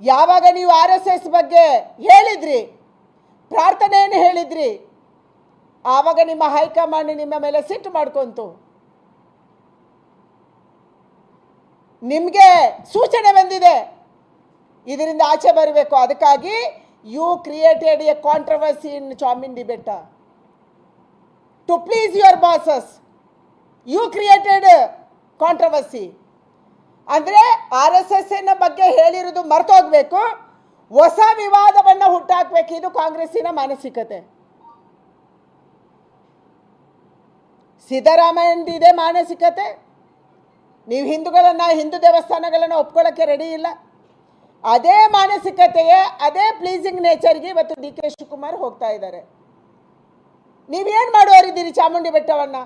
ಯಾವಾಗ ನೀವು R S S ಬಗ್ಗೆ ಹೇಳಿದ್ರಿ? ಪ್ರಾರ್ಥನೆಯನ್ನು ಹೇಳಿದ್ರಿ? ಆವಾಗ ನಿಮ್ಮ ಹೈಕಮಾಂಡ್ ನಿಮ್ಮ ಮೇಲೆ ಸಿಟ್ಟು ಮಾಡ್ಕೊಂತು? ನಿಮಗೆ ಸೂಚನೆ ಬಂದಿದೆ. ಇದರಿಂದ ಆಚೆ ಬರಬೇಕು. ಅದಕ್ಕಾಗಿ you created a controversy in Chamundi Betta to please your bosses you created controversy ಅಂದರೆ ಆರ್ ಎಸ್ ಎಸ್ ಬಗ್ಗೆ ಹೇಳಿರೋದು ಮರ್ತೋಗ್ಬೇಕು. ಹೊಸ ವಿವಾದವನ್ನು ಹುಟ್ಟಾಕ್ಬೇಕು. ಇದು ಕಾಂಗ್ರೆಸ್ಸಿನ ಮಾನಸಿಕತೆ. ಸಿದ್ದರಾಮಯ್ಯಂದಿದೆ ಮಾನಸಿಕತೆ. ನೀವು ಹಿಂದೂಗಳನ್ನು, ಹಿಂದೂ ದೇವಸ್ಥಾನಗಳನ್ನು ಒಪ್ಕೊಳ್ಳೋಕ್ಕೆ ರೆಡಿ ಇಲ್ಲ. ಅದೇ ಮಾನಸಿಕತೆಯೇ, ಅದೇ ಪ್ಲೀಸಿಂಗ್ ನೇಚರ್ಗೆ ಇವತ್ತು ಡಿ ಕೆ ಶಿವಕುಮಾರ್ ಹೋಗ್ತಾ ಇದ್ದಾರೆ. ನೀವೇನು ಮಾಡುವವರಿದ್ದೀರಿ ಚಾಮುಂಡಿ ಬೆಟ್ಟವನ್ನು?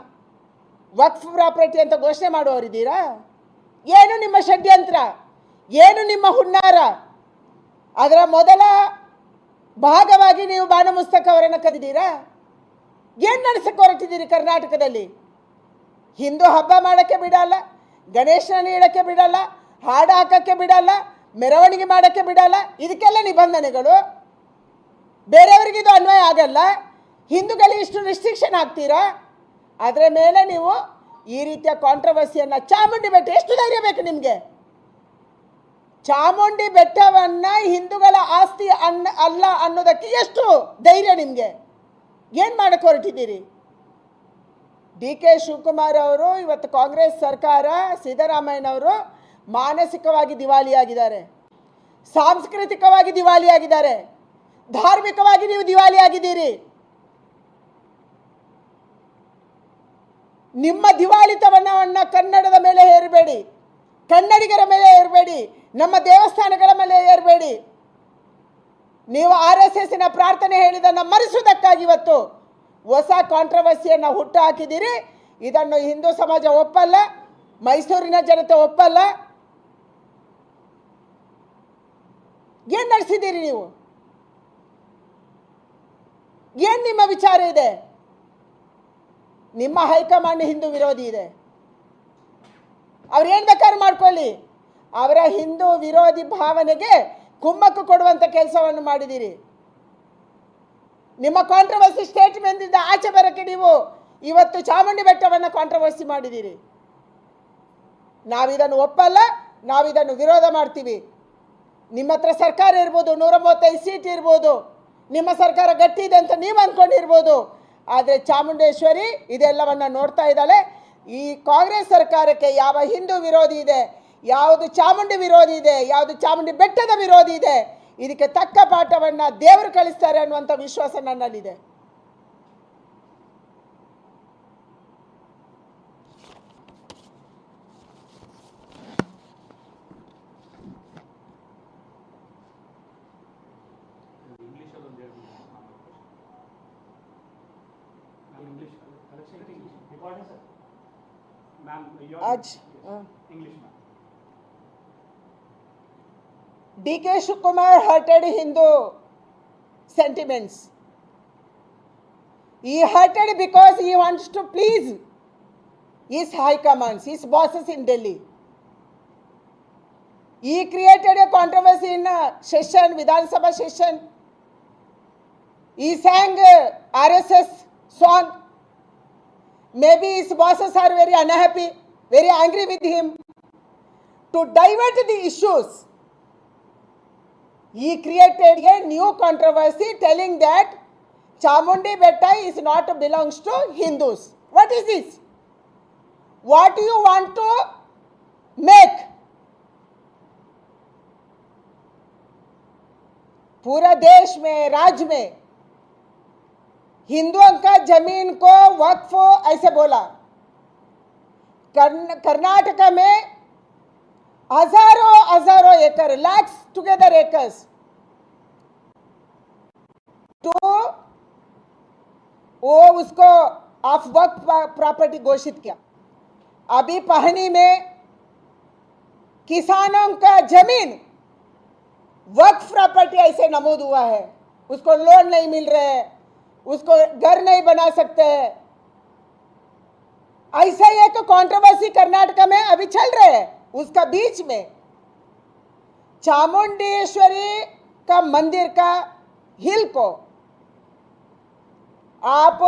ವಕ್ಫ್ ಪ್ರಾಪರ್ಟಿ ಅಂತ ಘೋಷಣೆ ಮಾಡುವವರಿದ್ದೀರಾ? ಏನು ನಿಮ್ಮ ಷಡ್ಯಂತ್ರ? ಏನು ನಿಮ್ಮ ಹುನ್ನಾರ? ಅದರ ಮೊದಲ ಭಾಗವಾಗಿ ನೀವು ಬಾಣಮುಸ್ತಕ ಅವರನ್ನು ಕದಿದ್ದೀರಾ ಏನು ನಡೆಸಕ್ಕೆ ಹೊರಟಿದ್ದೀರಿ ಕರ್ನಾಟಕದಲ್ಲಿ? ಹಿಂದೂ ಹಬ್ಬ ಮಾಡೋಕ್ಕೆ ಬಿಡಲ್ಲ, ಗಣೇಶನ ನೀಡೋಕ್ಕೆ ಬಿಡಲ್ಲ, ಹಾಡು ಹಾಕೋಕ್ಕೆ ಬಿಡಲ್ಲ, ಮೆರವಣಿಗೆ ಮಾಡೋಕ್ಕೆ ಬಿಡಲ್ಲ, ಇದಕ್ಕೆಲ್ಲ ನಿಬಂಧನೆಗಳು? ಬೇರೆಯವರಿಗೆ ಇದು ಅನ್ವಯ ಆಗಲ್ಲ. ಹಿಂದೂಗಳಿಗೆ ಇಷ್ಟು ರಿಸ್ಟ್ರಿಕ್ಷನ್ ಆಗ್ತೀರಾ? ಅದರ ಮೇಲೆ ನೀವು ಈ ರೀತಿಯ ಕಾಂಟ್ರವರ್ಸಿಯನ್ನು ಚಾಮುಂಡಿ ಬೆಟ್ಟ, ಎಷ್ಟು ಧೈರ್ಯ ಬೇಕು ನಿಮಗೆ? ಚಾಮುಂಡಿ ಬೆಟ್ಟವನ್ನು ಹಿಂದೂಗಳ ಆಸ್ತಿ ಅನ್ನ, ಅಲ್ಲ ಅನ್ನೋದಕ್ಕೆ ಎಷ್ಟು ಧೈರ್ಯ ನಿಮಗೆ? ಏನು ಮಾಡಕ್ಕೆ ಹೊರಟಿದ್ದೀರಿ? ಡಿ ಕೆ ಶಿವಕುಮಾರ್ ಅವರು, ಇವತ್ತು ಕಾಂಗ್ರೆಸ್ ಸರ್ಕಾರ, ಸಿದ್ದರಾಮಯ್ಯನವರು ಮಾನಸಿಕವಾಗಿ ದಿವಾಳಿಯಾಗಿದ್ದಾರೆ. ಸಾಂಸ್ಕೃತಿಕವಾಗಿ ದಿವಾಳಿಯಾಗಿದ್ದಾರೆ. ಧಾರ್ಮಿಕವಾಗಿ ನೀವು ದಿವಾಳಿಯಾಗಿದ್ದೀರಿ. ನಿಮ್ಮ ದಿವಾಳಿತವನ್ನ ಕನ್ನಡದ ಮೇಲೆ ಏರಬೇಡಿ. ಕನ್ನಡಿಗರ ಮೇಲೆ ಏರಬೇಡಿ. ನಮ್ಮ ದೇವಸ್ಥಾನಗಳ ಮೇಲೆ ಏರಬೇಡಿ. ನೀವು ಆರ್ ಎಸ್ ಎಸ್ಸಿನ ಪ್ರಾರ್ಥನೆ ಹೇಳಿದನ್ನು ಮರೆಸುವುದಕ್ಕಾಗಿ ಇವತ್ತು ಹೊಸ ಕಾಂಟ್ರವರ್ಸಿಯನ್ನು ಹುಟ್ಟು ಹಾಕಿದ್ದೀರಿ ಇದನ್ನು ಹಿಂದೂ ಸಮಾಜ ಒಪ್ಪಲ್ಲ, ಮೈಸೂರಿನ ಜನತೆ ಒಪ್ಪಲ್ಲ. ಏನು ನಡೆಸಿದ್ದೀರಿ ನೀವು? ಏನು ನಿಮ್ಮ ವಿಚಾರ ಇದೆ? ನಿಮ್ಮ ಹೈಕಮಾಂಡ್ ಹಿಂದೂ ವಿರೋಧಿ ಇದೆ. ಅವ್ರು ಏನು ಬೇಕಾದ್ರೂ ಮಾಡ್ಕೊಳ್ಳಿ. ಅವರ ಹಿಂದೂ ವಿರೋಧಿ ಭಾವನೆಗೆ ಕುಮ್ಮಕ್ಕು ಕೊಡುವಂಥ ಕೆಲಸವನ್ನು ಮಾಡಿದ್ದೀರಿ. ನಿಮ್ಮ ಕಾಂಟ್ರವರ್ಸಿ ಸ್ಟೇಟ್ಮೆಂಟಿಂದ ಆಚೆ ಬರೋಕ್ಕೆ ನೀವು ಇವತ್ತು ಚಾಮುಂಡಿ ಬೆಟ್ಟವನ್ನು ಕಾಂಟ್ರವರ್ಸಿ ಮಾಡಿದ್ದೀರಿ. ನಾವಿದನ್ನು ಒಪ್ಪಲ್ಲ, ನಾವಿದನ್ನು ವಿರೋಧ ಮಾಡ್ತೀವಿ. ನಿಮ್ಮ ಹತ್ರ ಸರ್ಕಾರ ಇರ್ಬೋದು ನೂರ ಮೂವತ್ತೈದು ಸೀಟ್ ಇರ್ಬೋದು. ನಿಮ್ಮ ಸರ್ಕಾರ ಗಟ್ಟಿ ಇದೆ ಅಂತ ನೀವು ಅಂದ್ಕೊಂಡಿರ್ಬೋದು. ಆದರೆ ಚಾಮುಂಡೇಶ್ವರಿ ಇದೆಲ್ಲವನ್ನು ನೋಡ್ತಾ ಇದ್ದಾಳೆ. ಈ ಕಾಂಗ್ರೆಸ್ ಸರ್ಕಾರಕ್ಕೆ ಯಾವ ಹಿಂದೂ ವಿರೋಧಿ ಇದೆ, ಯಾವುದು ಚಾಮುಂಡಿ ವಿರೋಧಿ ಇದೆ, ಯಾವುದು ಚಾಮುಂಡಿ ಬೆಟ್ಟದ ವಿರೋಧಿ ಇದೆ, ಇದಕ್ಕೆ ತಕ್ಕ ಪಾಠವನ್ನು ದೇವರು ಕಳಿಸ್ತಾರೆ ಅನ್ನುವಂಥ ವಿಶ್ವಾಸ ನನ್ನಲ್ಲಿದೆ. आज D K Shivakumar hurted Hindu sentiments. He hurted because he wants to please his high commands, his bosses in Delhi. He created a controversy in a session, Vidhan Sabha session. He sang RSS song. Maybe his bosses are very unhappy. Very angry with him. To divert the issues, he created a new controversy telling that Chamundi Betta is not belongs to Hindus. What is this? What do you want to make? पूरा देश में राज्य में हिंदुओं का ज़मीन को वक्फ ऐसे बोला कर्नाटक में हज़ारों हज़ारों एकड़ लैक्स टुगेदर एकर्स तो वो उसको ऑफ़ वक्त प्रॉपर्टी घोषित किया। अभी पहनी में किसानों का ज़मीन वक्फ प्रॉपर्टी ऐसे नमूद हुआ है। उसको लोन नहीं मिल रहे है, उसको घर नहीं बना सकते हैं। ऐसा एक कंट्रोवर्सी कर्नाटक में अभी चल रहे है, उसका बीच में। चामुंडेश्वरी का मंदिर का हिल को आप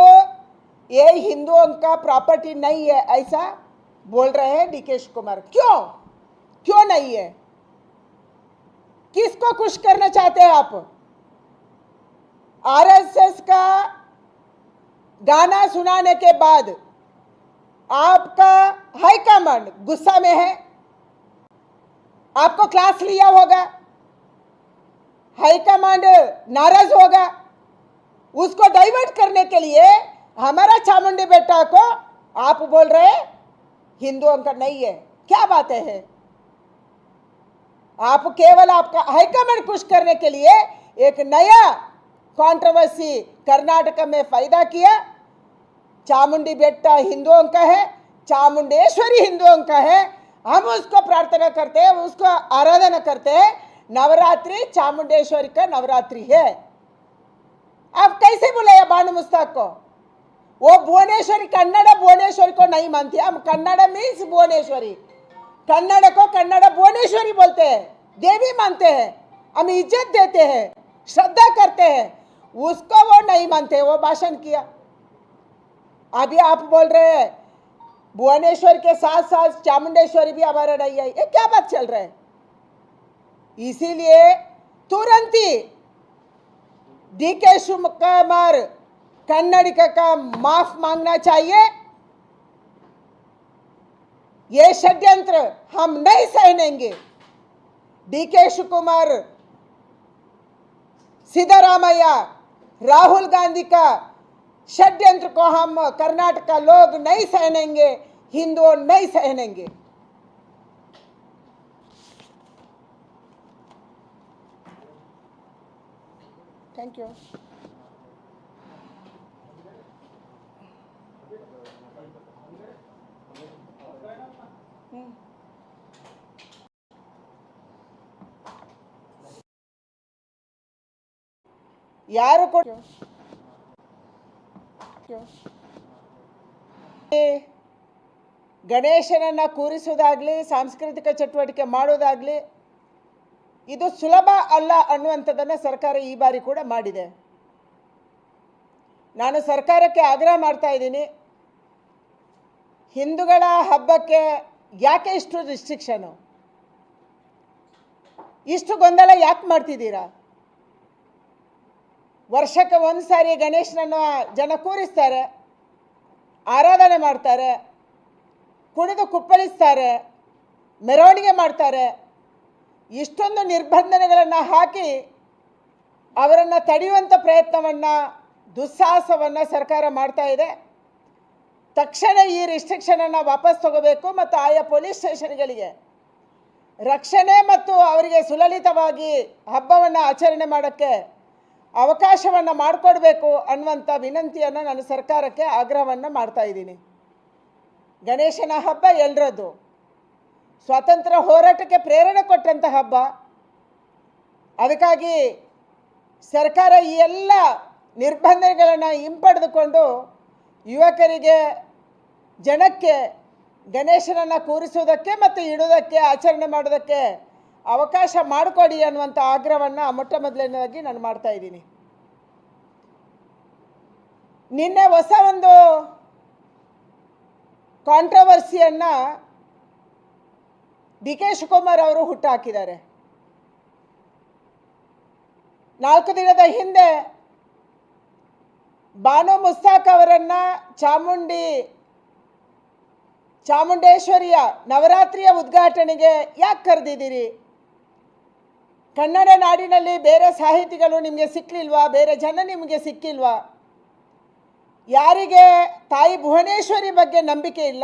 ये हिंदुओं का प्रॉपर्टी नहीं है, ऐसा बोल रहे हैं डीकेश कुमार क्यों? क्यों नहीं है? किसको खुश करना चाहते हैं आप? आरएसएस का गाना सुनाने के बाद आपका हाईकमांड गुस्सा में है। आपको क्लास लिया होगा। हाईकमांड नाराज़ होगा। उसको डाइवर्ट करने के लिए हमारा चामुंडी बेटा को आप बोल रहे हिंदुओं का नहीं है। क्या बातें हैं? आप केवल आपका हाईकमांड खुश करने के लिए एक नया कंट्रोवर्सी कर्नाटक में पैदा किया। चामुंडी बेटा हिंदुओं का है चामुंडेश्वरी हिंदुओं का है हम उसको प्रार्थना करते हैं उसको आराधना करते हैं नवरात्रि चामुंडेश्वरी का नवरात्रि है। आप कैसे बुलाया बानु मुस्ताक को? वो भुवनेश्वरी, कन्नड़ भुवनेश्वरी को नहीं मानती। हम कन्नड़ मीन्स भुवनेश्वरी। कन्नड़ को कन्नड़ भुवनेश्वरी बोलते हैं। देवी मानते हैं। हम इज़्ज़त देते हैं। श्रद्धा करते हैं। उसको वो नहीं मानते, वो भाषण किया। अभी आप बोल रहे हैं, भुवनेश्वर के साथ साथ चामुंडेश्वरी भी हमारा नहीं है ये क्या बात चल रहा है? इसीलिए तुरंत ही डी के शिवकुमार कन्नडिका का माफ़ मांगना चाहिए। ये षड्यंत्र हम नहीं सहनेंगे। डी के शिवकुमार सिद्धरामैया राहुल गांधी का षड्यंत्र को हम कर्नाटक का लोग नहीं सहनेंगे हिंदुओं नहीं सहनेंगे। थैंक यू ಯಾರು ಕೊಡ ಗಣೇಶನನ್ನು ಕೂರಿಸೋದಾಗಲಿ, ಸಾಂಸ್ಕೃತಿಕ ಚಟುವಟಿಕೆ ಮಾಡೋದಾಗಲಿ, ಇದು ಸುಲಭ ಅಲ್ಲ ಅನ್ನುವಂಥದ್ದನ್ನು ಸರ್ಕಾರ ಈ ಬಾರಿ ಕೂಡ ಮಾಡಿದೆ. ನಾನು ಸರ್ಕಾರಕ್ಕೆ ಆಗ್ರಹ ಮಾಡ್ತಾ ಇದ್ದೀನಿ. ಹಿಂದೂಗಳ ಹಬ್ಬಕ್ಕೆ ಯಾಕೆ ಇಷ್ಟು ರಿಸ್ಟ್ರಿಕ್ಷನು ಇಷ್ಟು ಗೊಂದಲ ಯಾಕೆ ಮಾಡ್ತಿದ್ದೀರಾ? ವರ್ಷಕ್ಕೆ ಒಂದು ಸಾರಿ ಗಣೇಶನನ್ನು ಜನ ಕೂರಿಸ್ತಾರೆ, ಆರಾಧನೆ ಮಾಡ್ತಾರೆ, ಕುಣಿದು ಕುಪ್ಪಳಿಸ್ತಾರೆ, ಮೆರವಣಿಗೆ ಮಾಡ್ತಾರೆ. ಇಷ್ಟೊಂದು ನಿರ್ಬಂಧನೆಗಳನ್ನು ಹಾಕಿ ಅವರನ್ನು ತಡೆಯುವಂಥ ಪ್ರಯತ್ನವನ್ನು, ದುಸ್ಸಾಹಸವನ್ನು ಸರ್ಕಾರ ಮಾಡ್ತಾ ಇದೆ. ತಕ್ಷಣ ಈ ರಿಸ್ಟ್ರಿಕ್ಷನನ್ನು ವಾಪಸ್ ತಗೋಬೇಕು ಮತ್ತು ಆಯಾ ಪೊಲೀಸ್ ಸ್ಟೇಷನ್ಗಳಿಗೆ ರಕ್ಷಣೆ ಮತ್ತು ಅವರಿಗೆ ಸುಲಲಿತವಾಗಿ ಹಬ್ಬವನ್ನು ಆಚರಣೆ ಮಾಡೋಕ್ಕೆ ಅವಕಾಶವನ್ನು ಮಾಡಿಕೊಡ್ಬೇಕು ಅನ್ನುವಂಥ ವಿನಂತಿಯನ್ನು ನಾನು ಸರ್ಕಾರಕ್ಕೆ ಆಗ್ರಹವನ್ನು ಮಾಡ್ತಾ ಇದ್ದೀನಿ. ಗಣೇಶನ ಹಬ್ಬ ಎಲ್ಲರದ್ದು ಸ್ವಾತಂತ್ರ್ಯ ಹೋರಾಟಕ್ಕೆ ಪ್ರೇರಣೆ ಕೊಟ್ಟಂಥ ಹಬ್ಬ. ಅದಕ್ಕಾಗಿ ಸರ್ಕಾರ ಈ ಎಲ್ಲ ನಿರ್ಬಂಧಗಳನ್ನು ಹಿಂಪಡೆದುಕೊಂಡು ಯುವಕರಿಗೆ ಜನಕ್ಕೆ ಗಣೇಶನನ್ನು ಕೂರಿಸೋದಕ್ಕೆ ಮತ್ತು ಇಡೋದಕ್ಕೆ ಆಚರಣೆ ಮಾಡೋದಕ್ಕೆ ಅವಕಾಶ ಮಾಡಿಕೊಡಿ ಅನ್ನುವಂಥ ಆಗ್ರಹವನ್ನು ಮೊಟ್ಟ ಮೊದಲನೇದಾಗಿ ನಾನು ಮಾಡ್ತಾ ಇದ್ದೀನಿ. ನಿನ್ನೆ ಹೊಸ ಒಂದು ಕಾಂಟ್ರವರ್ಸಿಯನ್ನು ಡಿ ಕೆ ಶಿವಕುಮಾರ್ ಅವರು ಹುಟ್ಟುಹಾಕಿದ್ದಾರೆ ನಾಲ್ಕು ದಿನದ ಹಿಂದೆ ಬಾನು ಮುಸ್ತಾಕ್ ಅವರನ್ನು ಚಾಮುಂಡಿ ಚಾಮುಂಡೇಶ್ವರಿಯ ನವರಾತ್ರಿಯ ಉದ್ಘಾಟನೆಗೆ ಯಾಕೆ ಕರೆದಿದ್ದೀರಿ? ಕನ್ನಡ ನಾಡಿನಲ್ಲಿ ಬೇರೆ ಸಾಹಿತಿಗಳು ನಿಮಗೆ ಸಿಕ್ಕಲಿಲ್ವಾ ಬೇರೆ ಜನ ನಿಮಗೆ ಸಿಕ್ಕಿಲ್ವಾ? ಯಾರಿಗೆ ತಾಯಿ ಭುವನೇಶ್ವರಿ ಬಗ್ಗೆ ನಂಬಿಕೆ ಇಲ್ಲ?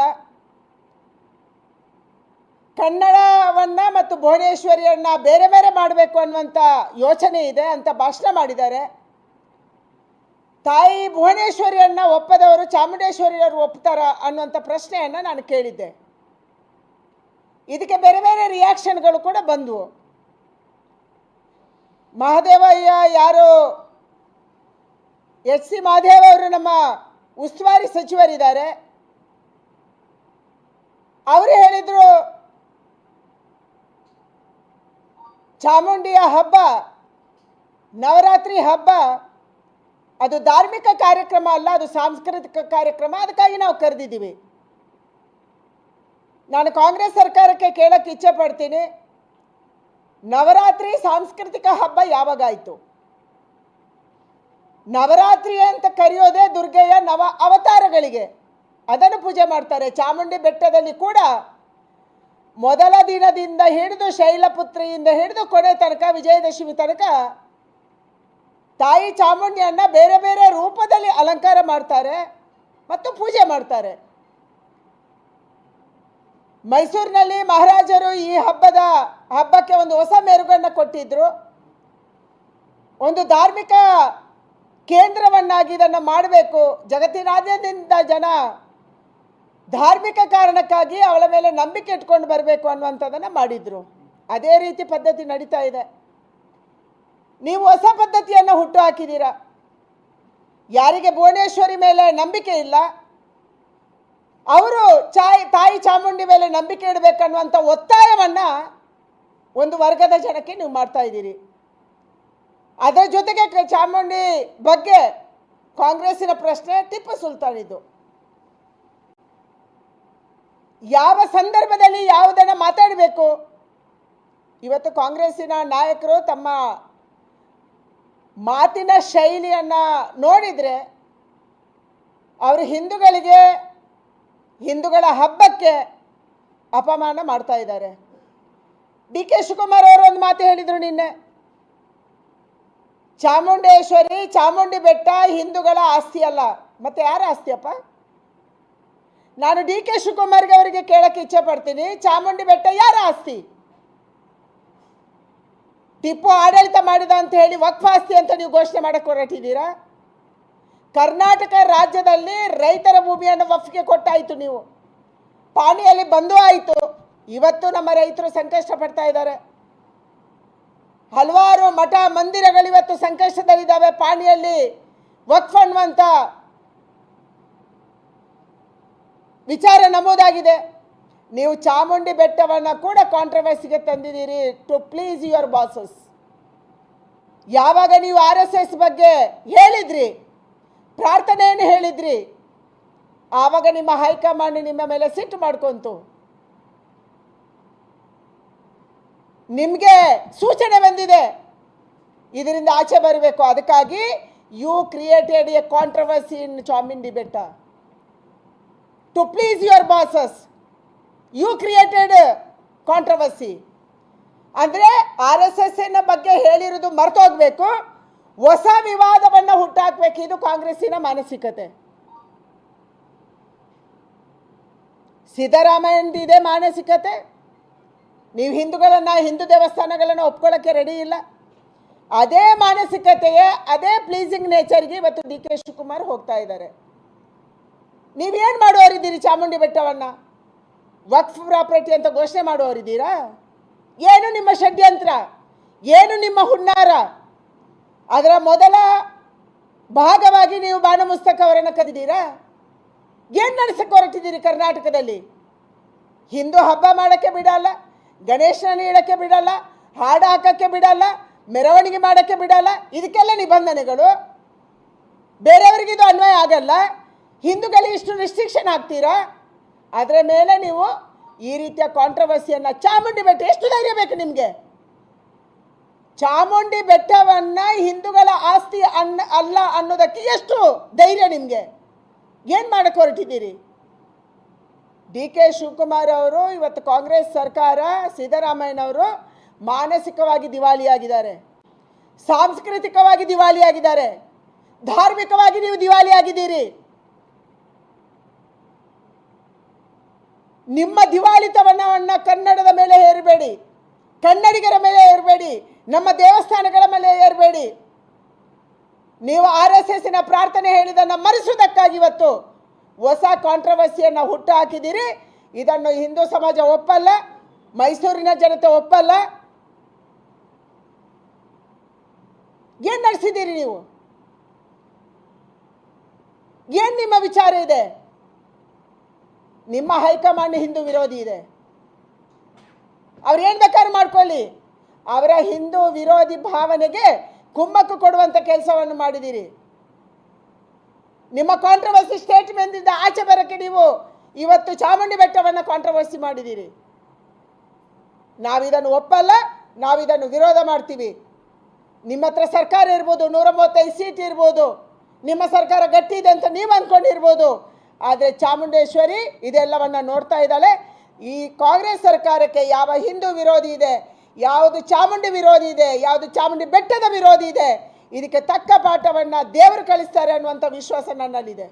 ಕನ್ನಡವನ್ನು ಮತ್ತು ಭುವನೇಶ್ವರಿಯನ್ನು ಬೇರೆ ಬೇರೆ ಮಾಡಬೇಕು ಅನ್ನುವಂಥ ಯೋಚನೆ ಇದೆ ಅಂತ ಭಾಷಣ ಮಾಡಿದ್ದಾರೆ. ತಾಯಿ ಭುವನೇಶ್ವರಿಯನ್ನು ಒಪ್ಪದವರು ಚಾಮುಂಡೇಶ್ವರಿಯವರು ಒಪ್ತಾರ ಅನ್ನುವಂಥ ಪ್ರಶ್ನೆಯನ್ನು ನಾನು ಕೇಳಿದ್ದೆ. ಇದಕ್ಕೆ ಬೇರೆ ಬೇರೆ ರಿಯಾಕ್ಷನ್ಗಳು ಕೂಡ ಬಂದವು. ಮಹದೇವಯ್ಯ ಯಾರು? ಎಸ್ ಸಿ ಮಹದೇವ ಅವರು ನಮ್ಮ ಉಸ್ತುವಾರಿ ಸಚಿವರಿದ್ದಾರೆ. ಅವರು ಹೇಳಿದರು, ಚಾಮುಂಡಿಯ ಹಬ್ಬ, ನವರಾತ್ರಿ ಹಬ್ಬ, ಅದು ಧಾರ್ಮಿಕ ಕಾರ್ಯಕ್ರಮ ಅಲ್ಲ, ಅದು ಸಾಂಸ್ಕೃತಿಕ ಕಾರ್ಯಕ್ರಮ, ಅದಕ್ಕಾಗಿ ನಾವು ಕರೆದಿದ್ದೀವಿ. ನಾನು ಕಾಂಗ್ರೆಸ್ ಸರ್ಕಾರಕ್ಕೆ ಕೇಳಕ್ಕೆ ಇಚ್ಛೆ ಪಡ್ತೀನಿ. ನವರಾತ್ರಿ ಸಾಂಸ್ಕೃತಿಕ ಹಬ್ಬ ಯಾವಾಗಾಯಿತು? ನವರಾತ್ರಿ ಅಂತ ಕರೆಯೋದೇ ದುರ್ಗೆಯ ನವ ಅವತಾರಗಳಿಗೆ. ಅದನ್ನು ಪೂಜೆ ಮಾಡ್ತಾರೆ. ಚಾಮುಂಡಿ ಬೆಟ್ಟದಲ್ಲಿ ಕೂಡ ಮೊದಲ ದಿನದಿಂದ ಹಿಡಿದು ಶೈಲಪುತ್ರಿಯಿಂದ ಹಿಡಿದು ಕೊನೆ ತನಕ, ವಿಜಯದಶಮಿ ತನಕ ತಾಯಿ ಚಾಮುಂಡಿಯನ್ನ ಬೇರೆ ಬೇರೆ ರೂಪದಲ್ಲಿ ಅಲಂಕಾರ ಮಾಡ್ತಾರೆ ಮತ್ತು ಪೂಜೆ ಮಾಡ್ತಾರೆ. ಮೈಸೂರಿನಲ್ಲಿ ಮಹಾರಾಜರು ಈ ಹಬ್ಬದ ಹಬ್ಬಕ್ಕೆ ಒಂದು ಹೊಸ ಮೆರುಗನ್ನು ಕೊಟ್ಟಿದ್ರು. ಒಂದು ಧಾರ್ಮಿಕ ಕೇಂದ್ರವನ್ನಾಗಿ ಇದನ್ನು ಮಾಡಬೇಕು. ಜಗತ್ತಿನಾದ್ಯದಿಂದ ಜನ ಧಾರ್ಮಿಕ ಕಾರಣಕ್ಕಾಗಿ ಅವಳ ಮೇಲೆ ನಂಬಿಕೆ ಇಟ್ಕೊಂಡು ಬರಬೇಕು ಅನ್ನುವಂಥದ್ದನ್ನು ಮಾಡಿದ್ರು. ಅದೇ ರೀತಿ ಪದ್ಧತಿ ನಡೀತಾ ಇದೆ. ನೀವು ಹೊಸ ಪದ್ಧತಿಯನ್ನು ಹುಟ್ಟು ಹಾಕಿದ್ದೀರಾ. ಯಾರಿಗೆ ಭುವನೇಶ್ವರಿ ಮೇಲೆ ನಂಬಿಕೆ ಇಲ್ಲ. ಅವರು ಚಾಯ್, ತಾಯಿ ಚಾಮುಂಡಿ ಮೇಲೆ ನಂಬಿಕೆ ಇಡಬೇಕನ್ನುವಂಥ ಒತ್ತಾಯವನ್ನು ಒಂದು ವರ್ಗದ ಜನಕ್ಕೆ ನೀವು ಮಾಡ್ತಾ ಇದ್ದೀರಿ. ಅದರ ಜೊತೆಗೆ ಚಾಮುಂಡಿ ಬಗ್ಗೆ ಕಾಂಗ್ರೆಸ್ಸಿನ ಪ್ರಶ್ನೆ ಟಿಪ್ಪು ಸುಲ್ತಾನಿದ್ದು. ಯಾವ ಸಂದರ್ಭದಲ್ಲಿ ಯಾವುದನ್ನು ಮಾತಾಡಬೇಕು? ಇವತ್ತು ಕಾಂಗ್ರೆಸ್ಸಿನ ನಾಯಕರು ತಮ್ಮ ಮಾತಿನ ಶೈಲಿಯನ್ನು ನೋಡಿದರೆ, ಅವರು ಹಿಂದೂಗಳಿಗೆ ಹಿಂದೂಗಳ ಹಬ್ಬಕ್ಕೆ ಅಪಮಾನ ಮಾಡ್ತಾ ಇದ್ದಾರೆ. ಡಿ ಕೆ ಶಿವಕುಮಾರ್ ಅವರು ಒಂದು ಮಾತು ಹೇಳಿದರು ನಿನ್ನೆ. ಚಾಮುಂಡೇಶ್ವರಿ, ಚಾಮುಂಡಿ ಬೆಟ್ಟ ಹಿಂದೂಗಳ ಆಸ್ತಿ ಅಲ್ಲ. ಮತ್ತೆ ಯಾರ ಆಸ್ತಿಯಪ್ಪ? ನಾನು ಡಿ ಕೆ ಶಿವಕುಮಾರ್ಗೆ ಅವರಿಗೆ ಕೇಳಕ್ಕೆ ಇಚ್ಛೆ ಪಡ್ತೀನಿ. ಚಾಮುಂಡಿ ಬೆಟ್ಟ ಯಾರ ಆಸ್ತಿ? ಟಿಪ್ಪು ಆಡಳಿತ ಮಾಡಿದ ಅಂತ ಹೇಳಿ ವಕ್ಫ್ ಆಸ್ತಿ ಅಂತ ನೀವು ಘೋಷಣೆ ಮಾಡಕ್ಕೆ ಹೊರಟಿದ್ದೀರಾ? ಕರ್ನಾಟಕ ರಾಜ್ಯದಲ್ಲಿ ರೈತರ ಭೂಮಿಯನ್ನು ವಫ್ಗೆ ಕೊಟ್ಟಾಯಿತು ನೀವು. ಪಾಣಿಯಲ್ಲಿ ಬಂದು ಆಯಿತು. ಇವತ್ತು ನಮ್ಮ ರೈತರು ಸಂಕಷ್ಟ ಪಡ್ತಾ ಇದ್ದಾರೆ. ಹಲವಾರು ಮಠ ಮಂದಿರಗಳು ಇವತ್ತು ಸಂಕಷ್ಟದಲ್ಲಿದ್ದಾವೆ. ಪಾಣಿಯಲ್ಲಿ ವಕ್ಫ್ ಅನ್ನುವಂಥ ವಿಚಾರ ನಮೂದಾಗಿದೆ. ನೀವು ಚಾಮುಂಡಿ ಬೆಟ್ಟವನ್ನು ಕೂಡ ಕಾಂಟ್ರವರ್ಸಿಗೆ ತಂದಿದ್ದೀರಿ. ಟು ಪ್ಲೀಸ್ ಯುವರ್ ಬಾಸಸ್ ಯಾವಾಗ ನೀವು ಆರ್ ಎಸ್ ಎಸ್ ಬಗ್ಗೆ ಹೇಳಿದ್ರಿ? ಪ್ರಾರ್ಥನೆಯನ್ನು ಹೇಳಿದ್ರಿ. ಆವಾಗ ನಿಮ್ಮ ಹೈಕಮಾಂಡ್ ನಿಮ್ಮ ಮೇಲೆ ಸಿಟ್ಟು ಮಾಡ್ಕೊಂತು. ನಿಮಗೆ ಸೂಚನೆ ಬಂದಿದೆ. ಇದರಿಂದ ಆಚೆ ಬರಬೇಕು. ಅದಕ್ಕಾಗಿ you created a controversy in Chamundi Betta to please your bosses you created controversy ಅಂದರೆ ಆರ್ ಎಸ್ ಎಸ್ ಬಗ್ಗೆ ಹೇಳಿರೋದು ಮರ್ತೋಗ್ಬೇಕು. ಹೊಸ ವಿವಾದವನ್ನು ಹುಟ್ಟಾಕ್ಬೇಕು. ಇದು ಕಾಂಗ್ರೆಸ್ಸಿನ ಮಾನಸಿಕತೆ. ಸಿದ್ದರಾಮಯ್ಯಂದಿದೆ ಮಾನಸಿಕತೆ. ನೀವು ಹಿಂದೂಗಳನ್ನು, ಹಿಂದೂ ದೇವಸ್ಥಾನಗಳನ್ನು ಒಪ್ಕೊಳ್ಳೋಕ್ಕೆ ರೆಡಿ ಇಲ್ಲ. ಅದೇ ಮಾನಸಿಕತೆಯೇ, ಅದೇ ಪ್ಲೀಸಿಂಗ್ ನೇಚರ್ಗೆ ಇವತ್ತು ಡಿ ಕೆ ಶಿವಕುಮಾರ್ ಹೋಗ್ತಾ ಇದ್ದಾರೆ. ನೀವೇನು ಮಾಡುವವರಿದ್ದೀರಿ ಚಾಮುಂಡಿ ಬೆಟ್ಟವನ್ನು? ವಕ್ಫ್ ಪ್ರಾಪರ್ಟಿ ಅಂತ ಘೋಷಣೆ ಮಾಡುವವರಿದ್ದೀರಾ? ಏನು ನಿಮ್ಮ ಷಡ್ಯಂತ್ರ? ಏನು ನಿಮ್ಮ ಹುನ್ನಾರ? ಅದರ ಮೊದಲ ಭಾಗವಾಗಿ ನೀವು ಬಾಣ ಮುಸ್ತಕ್ ಅವರನ್ನು ಕದಿದ್ದೀರಾ ಏನು ನಡೆಸಕ್ಕೆ ಹೊರಟಿದ್ದೀರಿ ಕರ್ನಾಟಕದಲ್ಲಿ? ಹಿಂದೂ ಹಬ್ಬ ಮಾಡೋಕ್ಕೆ ಬಿಡಲ್ಲ, ಗಣೇಶನ ನೀಡಕ್ಕೆ ಬಿಡಲ್ಲ, ಹಾಡು ಹಾಕಕ್ಕೆ ಬಿಡಲ್ಲ, ಮೆರವಣಿಗೆ ಮಾಡೋಕ್ಕೆ ಬಿಡಲ್ಲ, ಇದಕ್ಕೆಲ್ಲ ನಿಬಂಧನೆಗಳು? ಬೇರೆಯವರಿಗೆ ಇದು ಅನ್ವಯ ಆಗಲ್ಲ? ಹಿಂದೂಗಳಿಗೆ ಇಷ್ಟು ರಿಸ್ಟ್ರಿಕ್ಷನ್ ಆಗ್ತೀರಾ? ಅದರ ಮೇಲೆ ನೀವು ಈ ರೀತಿಯ ಕಾಂಟ್ರವರ್ಸಿಯನ್ನು ಚಾಮುಂಡಿ ಬೆಟ್ಟ, ಎಷ್ಟು ಧೈರ್ಯ ಬೇಕು ನಿಮಗೆ? ಚಾಮುಂಡಿ ಬೆಟ್ಟವನ್ನು ಹಿಂದೂಗಳ ಆಸ್ತಿ ಅನ್ನ ಅಲ್ಲ ಅನ್ನೋದಕ್ಕೆ ಎಷ್ಟು ಧೈರ್ಯ ನಿಮಗೆ? ಏನು ಮಾಡಕ್ಕೆ ಹೊರಟಿದ್ದೀರಿ? ಡಿ ಕೆ ಶಿವಕುಮಾರ್ ಅವರು, ಇವತ್ತು ಕಾಂಗ್ರೆಸ್ ಸರ್ಕಾರ, ಸಿದ್ದರಾಮಯ್ಯನವರು ಮಾನಸಿಕವಾಗಿ ದಿವಾಳಿಯಾಗಿದ್ದಾರೆ. ಸಾಂಸ್ಕೃತಿಕವಾಗಿ ದಿವಾಳಿಯಾಗಿದ್ದಾರೆ. ಧಾರ್ಮಿಕವಾಗಿ ನೀವು ದಿವಾಳಿಯಾಗಿದ್ದೀರಿ. ನಿಮ್ಮ ದಿವಾಳಿತವನ್ನ ಕನ್ನಡದ ಮೇಲೆ ಹೇರಬೇಡಿ. ಕನ್ನಡಿಗರ ಮೇಲೆ ಏರಬೇಡಿ, ನಮ್ಮ ದೇವಸ್ಥಾನಗಳ ಮೇಲೆ ಏರಬೇಡಿ. ನೀವು ಆರ್ ಎಸ್ ಎಸ್ಸಿನ ಪ್ರಾರ್ಥನೆ ಹೇಳಿದನ್ನು ಮರೆಸುವುದಕ್ಕಾಗಿ ಇವತ್ತು ಹೊಸ ಕಾಂಟ್ರವರ್ಸಿಯನ್ನು ಹುಟ್ಟು ಹಾಕಿದ್ದೀರಿ. ಇದನ್ನು ಹಿಂದೂ ಸಮಾಜ ಒಪ್ಪಲ್ಲ, ಮೈಸೂರಿನ ಜನತೆ ಒಪ್ಪಲ್ಲ. ಏನು ನಡೆಸಿದ್ದೀರಿ ನೀವು? ಏನು ನಿಮ್ಮ ವಿಚಾರ ಇದೆ? ನಿಮ್ಮ ಹೈಕಮಾಂಡ್ ಹಿಂದೂ ವಿರೋಧಿ ಇದೆ. ಅವ್ರು ಏನು ಬೇಕಾದ್ರೂ ಮಾಡ್ಕೊಳ್ಳಿ. ಅವರ ಹಿಂದೂ ವಿರೋಧಿ ಭಾವನೆಗೆ ಕುಮ್ಮಕ್ಕು ಕೊಡುವಂಥ ಕೆಲಸವನ್ನು ಮಾಡಿದ್ದೀರಿ. ನಿಮ್ಮ ಕಾಂಟ್ರವರ್ಸಿ ಸ್ಟೇಟ್ಮೆಂಟಿಂದ ಆಚೆ ಬರೋಕ್ಕೆ ನೀವು ಇವತ್ತು ಚಾಮುಂಡಿ ಬೆಟ್ಟವನ್ನು ಕಾಂಟ್ರವರ್ಸಿ ಮಾಡಿದ್ದೀರಿ. ನಾವಿದನ್ನು ಒಪ್ಪಲ್ಲ, ನಾವಿದನ್ನು ವಿರೋಧ ಮಾಡ್ತೀವಿ. ನಿಮ್ಮ ಹತ್ರ ಸರ್ಕಾರ ಇರ್ಬೋದು, ನೂರ ಮೂವತ್ತೈದು ಸೀಟ್ ಇರ್ಬೋದು. ನಿಮ್ಮ ಸರ್ಕಾರ ಗಟ್ಟಿ ಇದೆ ಅಂತ ನೀವು ಅಂದ್ಕೊಂಡಿರ್ಬೋದು ಆದರೆ ಚಾಮುಂಡೇಶ್ವರಿ ಇದೆಲ್ಲವನ್ನು ನೋಡ್ತಾ ಇದ್ದಾಳೆ. ಈ ಕಾಂಗ್ರೆಸ್ ಸರ್ಕಾರಕ್ಕೆ ಯಾವ ಹಿಂದೂ ವಿರೋಧಿ ಇದೆ, ಯಾವುದು ಚಾಮುಂಡಿ ವಿರೋಧಿ ಇದೆ, ಯಾವುದು ಚಾಮುಂಡಿ ಬೆಟ್ಟದ ವಿರೋಧಿ ಇದೆ, ಇದಕ್ಕೆ ತಕ್ಕ ಪಾಠವನ್ನು ದೇವರು ಕಳಿಸ್ತಾರೆ ಅನ್ನುವಂಥ ವಿಶ್ವಾಸ ನನ್ನಲ್ಲಿದೆ.